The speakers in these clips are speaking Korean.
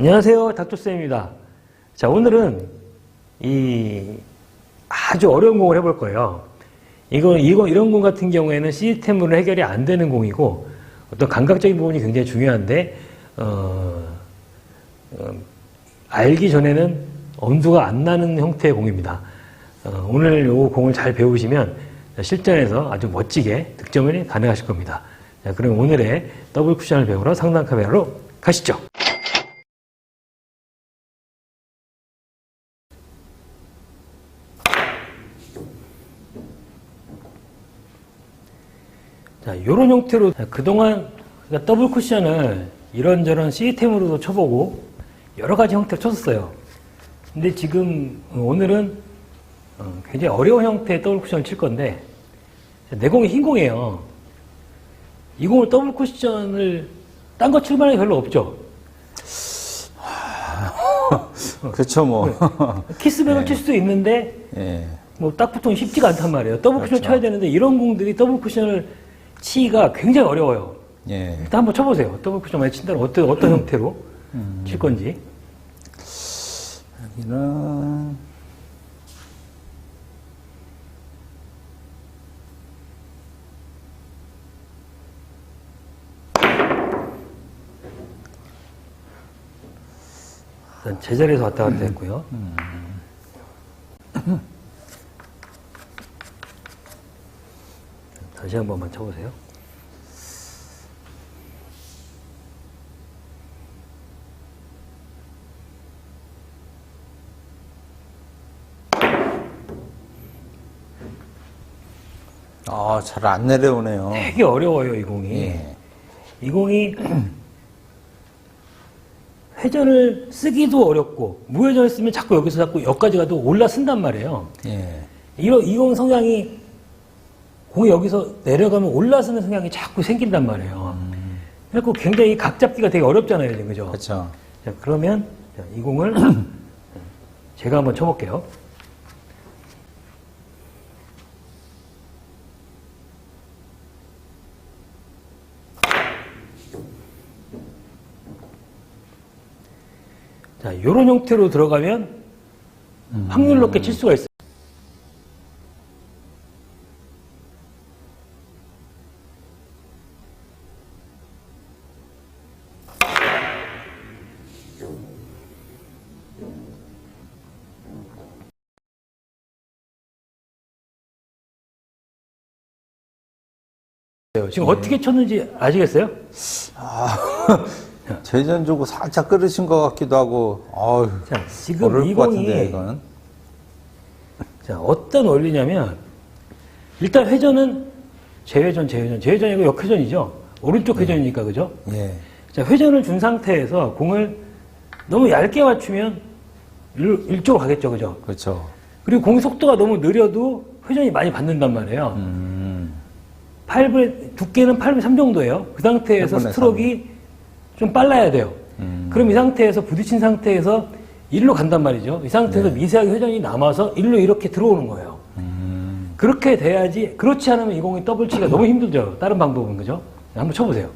안녕하세요. 닥터쌤입니다. 자, 오늘은 이 아주 어려운 공을 해볼 거예요. 이거, 이거, 이런 공 같은 경우에는 시스템으로 해결이 안 되는 공이고 어떤 감각적인 부분이 굉장히 중요한데, 어, 어, 알기 전에는 엄두가 안 나는 형태의 공입니다. 어, 오늘 이 공을 잘 배우시면 실전에서 아주 멋지게 득점이 가능하실 겁니다. 자, 그럼 오늘의 더블 쿠션을 배우러 상단 카메라로 가시죠. 자, 요런 형태로 그동안 우리가 더블 쿠션을 이런저런 시스템으로도 쳐보고 여러 가지 형태로 쳤었어요. 근데 지금 오늘은 어, 굉장히 어려운 형태의 더블 쿠션을 칠 건데 내 공이 흰 공이에요. 이 공을 더블 쿠션을 딴 거 칠 만한 게 별로 없죠. 그렇죠 뭐. 키스백을 칠 수도 있는데 예. 뭐딱 붙으면 쉽지가 않단 말이에요. 더블 쿠션 그렇죠. 쳐야 되는데 이런 공들이 더블 쿠션을 치기가 굉장히 어려워요. 예. 일단 한번 쳐보세요. 더블 쿠션 만약 친다면 어떤, 어떤 형태로 칠 건지. 여기는 일단 제자리에서 왔다 갔다 했고요. 다시 한 번만 쳐보세요. 아, 잘 안 내려오네요. 되게 어려워요, 이 공이. 예. 이 공이 회전을 쓰기도 어렵고 무회전을 쓰면 자꾸 여기서 자꾸 여기까지 가도 올라 쓴단 말이에요. 예. 이런 이공 성향이 공이 여기서 내려가면 올라서는 성향이 자꾸 생긴단 말이에요. 그래서 굉장히 각 잡기가 되게 어렵잖아요, 지금 그죠? 그렇죠. 자, 그러면 자, 이 공을 제가 한번 쳐볼게요. 자, 이런 형태로 들어가면 확률 높게 칠 수가 있어요. 지금 어떻게 쳤는지 아시겠어요? 제전 주고 살짝 끌으신 것 같기도 하고, 어휴. 자, 지금 어려울 이것 같은데, 이건. 자, 어떤 원리냐면, 일단 회전은 재회전, 재회전, 재회전이고 역회전이죠. 오른쪽 회전이니까, 그죠? 예. 자, 회전을 준 상태에서 공을 너무 얇게 맞추면 일, 일쪽으로 가겠죠, 그죠? 그렇죠. 그리고 공 속도가 너무 느려도 회전이 많이 받는단 말이에요. 음. 8분의, 두께는 8분의 3 정도예요. 그 상태에서 8분의 스트로크가 좀 빨라야 돼요. 음. 그럼 이 상태에서 부딪힌 상태에서 일로 간단 말이죠. 이 상태에서 네. 미세하게 회전이 남아서 일로 이렇게 들어오는 거예요. 음. 그렇게 돼야지, 그렇지 않으면 이 공이 더블 치기가 너무 힘들죠. 다른 방법은, 그죠? 한번 쳐보세요.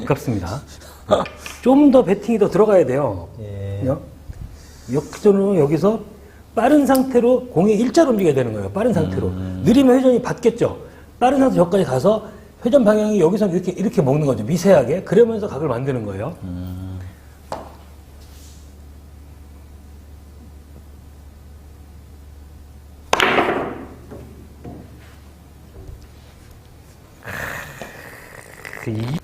아, 아깝습니다. 좀 더 배팅이 더 들어가야 돼요. 예. 요- 역전으로 여기서 빠른 상태로 공이 일자로 움직여야 되는 거예요. 빠른 상태로. 느리면 회전이 받겠죠. 빠른 상태 저까지 가서 회전 방향이 여기서 이렇게 이렇게 먹는 거죠. 미세하게. 그러면서 각을 만드는 거예요. 그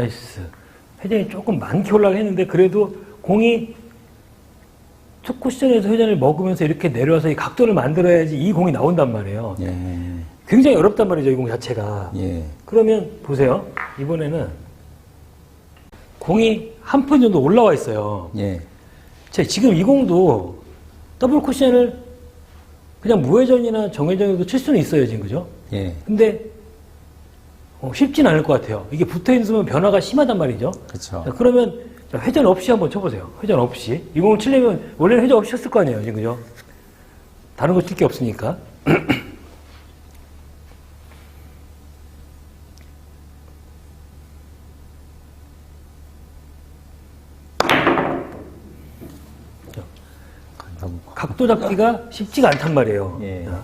나이스. 회전이 조금 많게 올라가 했는데 그래도 공이 첫 쿠션에서 회전을 먹으면서 이렇게 내려와서 이 각도를 만들어야지 이 공이 나온단 말이에요. 예. 굉장히 어렵단 말이죠, 이 공 자체가. 예. 그러면 보세요. 이번에는 공이 한 푼 정도 올라와 있어요. 예. 자, 지금 이 공도 더블 쿠션을 그냥 무회전이나 정회전에도 칠 수는 있어요, 지금 그죠? 예. 근데 어, 쉽진 않을 것 같아요. 이게 붙어 있으면 변화가 심하단 말이죠. 그렇죠. 자, 그러면 자, 회전 없이 한번 쳐보세요. 회전 없이. 이 공을 치려면 원래는 회전 없이 쳤을 거 아니에요, 지금 그죠? 다른 거 칠 게 없으니까. 각도 잡기가 쉽지가 않단 말이에요. 예. 자,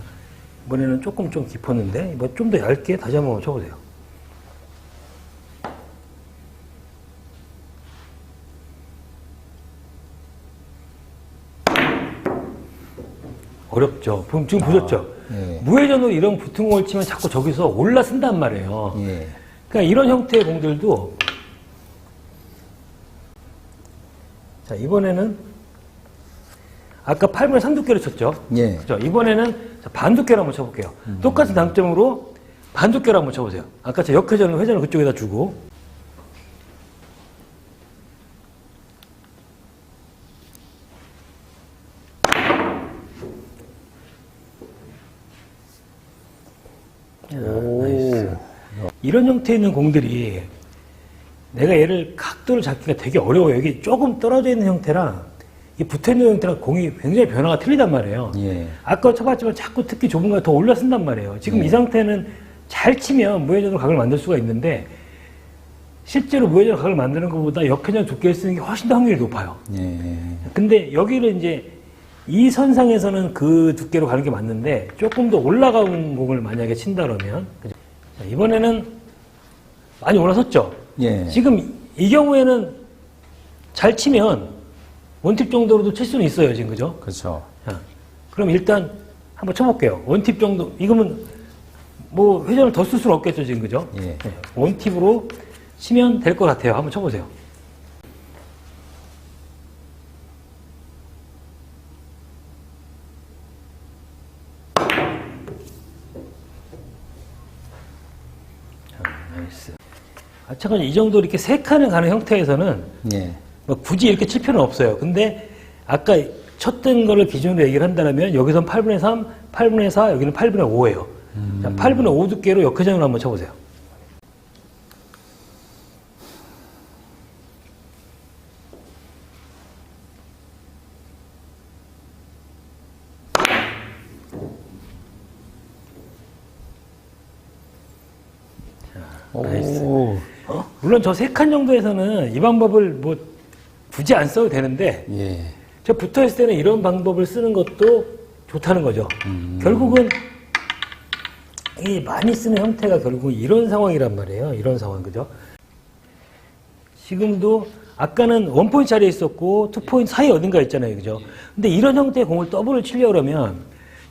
이번에는 조금 좀 깊었는데, 이번 좀더 얇게 다시 한번 쳐보세요. 어렵죠. 보- 지금 보셨죠? 예. 무회전으로 이런 붙은 공을 치면 자꾸 저기서 올라쓴단 말이에요. 예. 그러니까 이런 형태의 공들도 자 이번에는 아까 8분의 3두께로 쳤죠. 예. 그죠? 이번에는 자, 반두께로 한번 쳐볼게요. 똑같은 당점으로 반두께로 한번 쳐보세요. 아까 저 역회전을 회전을 그쪽에다 주고 오. 이런 형태 있는 공들이 내가 얘를 각도를 잡기가 되게 어려워요. 여기 조금 떨어져 있는 형태랑 이 붙어 있는 형태랑 공이 굉장히 변화가 틀리단 말이에요. 예. 아까 쳐봤지만 자꾸 특히 좁은 거 더 올려 쓴단 말이에요. 지금 이 상태는 잘 치면 무회전으로 각을 만들 수가 있는데 실제로 무회전 각을 만드는 것보다 역회전 두께를 쓰는 게 훨씬 더 확률이 높아요. 예. 근데 여기를 이제 이 선상에서는 그 두께로 가는 게 맞는데 조금 더 올라가는 공을 만약에 친다 그러면? 자, 이번에는 많이 올라섰죠. 예. 지금 이 경우에는 잘 치면 원팁 정도로도 칠 수는 있어요, 지금 그죠? 그렇죠. 자, 그럼 일단 한번 쳐볼게요. 원팁 정도 이거면 뭐 회전을 더 쓸 수는 없겠죠, 지금 그죠? 예. 네, 원팁으로 치면 될 것 같아요. 한번 쳐보세요. 자, 나이스. 아, 잠깐 이 정도 이렇게 세 칸을 가는 형태에서는 예. 뭐 굳이 이렇게 칠 필요는 없어요. 근데 아까 쳤던 거를 기준으로 얘기를 한다면 여기선 8분의 3, 8분의 4, 여기는 8분의 5예요. 자, 8분의 5 두께로 역회전을 한번 쳐보세요. 오. 물론 저 세 칸 정도에서는 이 방법을 뭐 굳이 안 써도 되는데 예. 저 붙어 있을 때는 이런 방법을 쓰는 것도 좋다는 거죠. 결국은 이 많이 쓰는 형태가 결국 이런 상황이란 말이에요. 이런 상황 그죠? 지금도 아까는 원포인트 자리에 있었고 투포인트 사이 어딘가 있잖아요. 그죠? 근데 이런 형태의 공을 더블을 치려고 그러면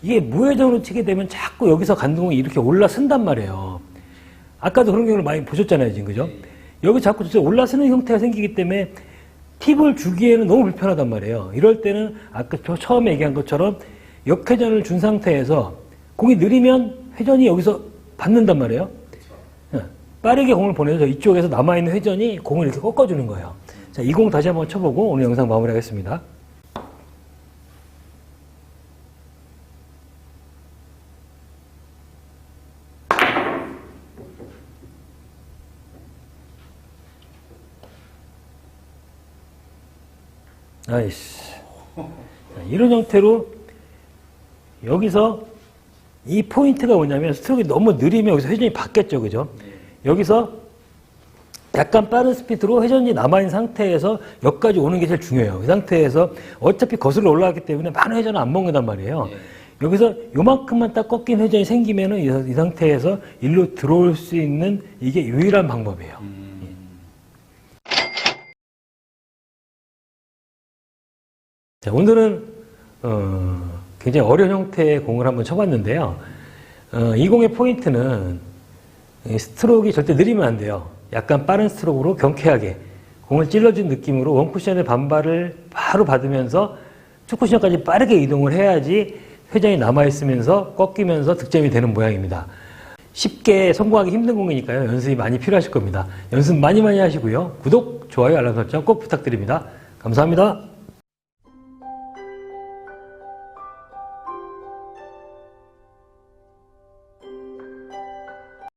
이게 무회전으로 치게 되면 자꾸 여기서 간 공이 이렇게 올라선단 말이에요. 아까도 그런 경우를 많이 보셨잖아요. 지금 그죠? 여기 자꾸 저 올라서는 형태가 생기기 때문에 팁을 주기에는 너무 불편하단 말이에요. 이럴 때는 아까 저 처음에 얘기한 것처럼 역회전을 준 상태에서 공이 느리면 회전이 여기서 받는단 말이에요. 예. 빠르게 공을 보내서 이쪽에서 남아있는 회전이 공을 이렇게 꺾어주는 거예요. 자, 이 공 다시 한번 쳐보고 오늘 영상 마무리하겠습니다. 자, 이런 형태로 여기서 이 포인트가 뭐냐면 스트로크가 너무 느리면 여기서 회전이 바뀌었죠. 그죠? 여기서 약간 빠른 스피드로 회전이 남아있는 상태에서 여기까지 오는 게 제일 중요해요. 이 상태에서 어차피 거슬러 올라갔기 때문에 많은 회전을 안 먹는단 말이에요. 여기서 요만큼만 딱 꺾인 회전이 생기면은 이, 이 상태에서 일로 들어올 수 있는 이게 유일한 방법이에요. 자, 오늘은 어, 굉장히 어려운 형태의 공을 한번 쳐봤는데요. 어, 이 공의 포인트는 이 스트로크가 절대 느리면 안 돼요. 약간 빠른 스트로크로 경쾌하게 공을 찔러준 느낌으로 원쿠션의 반발을 바로 받으면서 투쿠션까지 빠르게 이동을 해야지 회전이 남아있으면서 꺾이면서 득점이 되는 모양입니다. 쉽게 성공하기 힘든 공이니까요. 연습이 많이 필요하실 겁니다. 연습 많이 많이 하시고요. 구독, 좋아요, 알람 설정 꼭 부탁드립니다. 감사합니다.